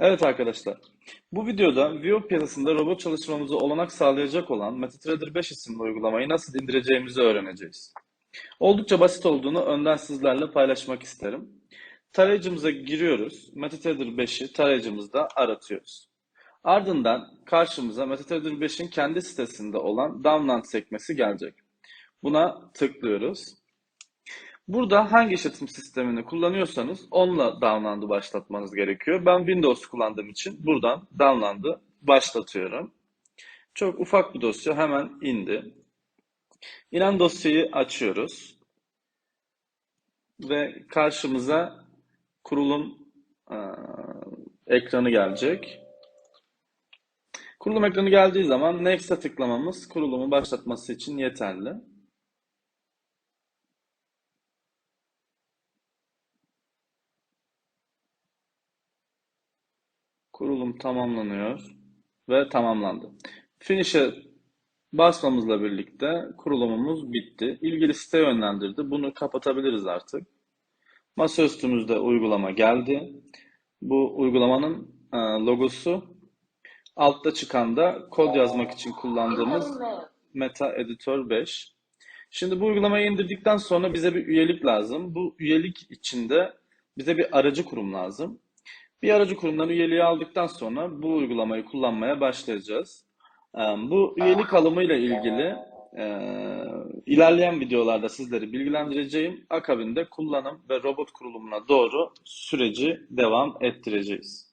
Evet arkadaşlar, bu videoda Vue piyasasında robot çalışmamıza olanak sağlayacak olan MetaTrader 5 isimli uygulamayı nasıl indireceğimizi öğreneceğiz. Oldukça basit olduğunu önden sizlerle paylaşmak isterim. Tarayıcımıza giriyoruz. MetaTrader 5'i tarayıcımızda aratıyoruz. Ardından karşımıza MetaTrader 5'in kendi sitesinde olan download sekmesi gelecek. Buna tıklıyoruz. Burada hangi işletim sistemini kullanıyorsanız onunla download'ı başlatmanız gerekiyor. Ben Windows kullandığım için buradan download'ı başlatıyorum. Çok ufak bir dosya hemen indi. İnen dosyayı açıyoruz. Ve karşımıza kurulum e, ekranı gelecek. Kurulum ekranı geldiği zaman Next'e tıklamamız kurulumu başlatması için yeterli. Kurulum tamamlanıyor ve tamamlandı. Finish'e basmamızla birlikte kurulumumuz bitti. İlgili site yönlendirdi. Bunu kapatabiliriz artık. Masaüstümüzde uygulama geldi. Bu uygulamanın e, logosu altta çıkan da kod yazmak için kullandığımız Meta Editor 5. Şimdi bu uygulamayı indirdikten sonra bize bir üyelik lazım. Bu üyelik içinde bize bir aracı kurum lazım. Bir aracı kurumdan üyeliği aldıktan sonra bu uygulamayı kullanmaya başlayacağız. Ee, Bu üyelik alımıyla ilgili e, ilerleyen videolarda sizleri bilgilendireceğim. Akabinde kullanım ve robot kurulumuna doğru süreci devam ettireceğiz.